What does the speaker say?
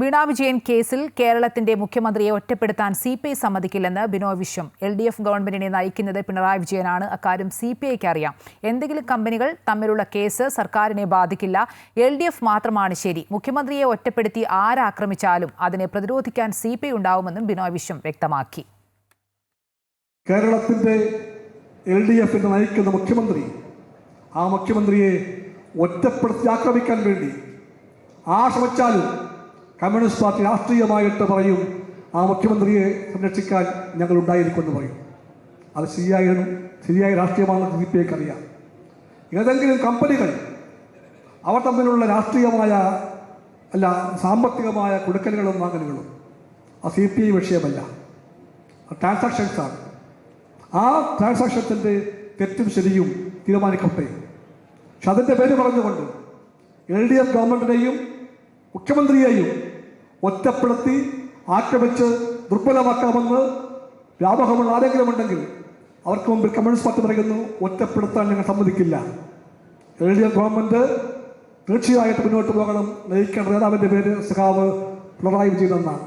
വീണ വിജയൻ കേസിൽ കേരളത്തിന്റെ മുഖ്യമന്ത്രിയെ ഒറ്റപ്പെടുത്താൻ C P I സമ്മതിക്കില്ലെന്ന് Binoy Viswam. L D F ഗവൺമെന്റിനെ നയിക്കുന്നത് പിണറായി വിജയനാണ്. അക്കാര്യം സി പി ഐക്ക് അറിയാം. എന്തെങ്കിലും കമ്പനികൾ തമ്മിലുള്ള കേസ് സർക്കാരിനെ ബാധിക്കില്ല. എൽ ഡി എഫ് മാത്രമാണ് ശരി. മുഖ്യമന്ത്രിയെ ഒറ്റപ്പെടുത്തി ആരാക്രമിച്ചാലും അതിനെ പ്രതിരോധിക്കാൻ സി പി ഐ ഉണ്ടാവുമെന്നും ബിനോയ് വിശ്വം വ്യക്തമാക്കി. കേരളത്തിന്റെ എൽ ഡി നയിക്കുന്ന മുഖ്യമന്ത്രി ആ മുഖ്യമന്ത്രിയെ ഒറ്റപ്പെടുത്തി ആക്രമിക്കാൻ വേണ്ടി ആ ശ്രമിച്ചാലും കമ്മ്യൂണിസ്റ്റ് പാർട്ടി രാഷ്ട്രീയമായിട്ട് പറയും ആ മുഖ്യമന്ത്രിയെ സംരക്ഷിക്കാൻ ഞങ്ങൾ ഉണ്ടായിരിക്കുമെന്ന് പറയും. അത് ശരിയായ ശരിയായ രാഷ്ട്രീയമാണെന്ന് സി പി അറിയാം. ഏതെങ്കിലും കമ്പനികൾ അവർ തമ്മിലുള്ള രാഷ്ട്രീയമായ അല്ല സാമ്പത്തികമായ കൊടുക്കലുകളും വാങ്ങലുകളും ആ സി പി ഐ വിഷയമല്ല. ട്രാൻസാക്ഷൻസാണ് ആ ട്രാൻസാക്ഷൻസിന്റെ തെറ്റും ശരിയും തീരുമാനിക്കട്ടെ പക്ഷെ അതിന്റെ പേര് പറഞ്ഞുകൊണ്ട് എൽ ഡി എഫ് ഗവൺമെന്റിനെയും മുഖ്യമന്ത്രിയെയും ഒറ്റപ്പെടുത്തി ആക്രമിച്ച് ദുർബലമാക്കാമെന്ന് വ്യാപകമുള്ള ആരെങ്കിലും ഉണ്ടെങ്കിൽ അവർക്ക് മുമ്പിൽ കമ്മ്യൂണിസ്റ്റ് പാർട്ടി പറയുന്നു ഒറ്റപ്പെടുത്താൻ ഞങ്ങൾ സമ്മതിക്കില്ല. എൽ ഡി എഫ് ഗവൺമെന്റ് തീർച്ചയായിട്ടും മുന്നോട്ട് പോകണം നയിക്കേണ്ട നേതാവിന്റെ പേര് സഖാവ് പിണറായി വിജയൻ എന്നാണ്.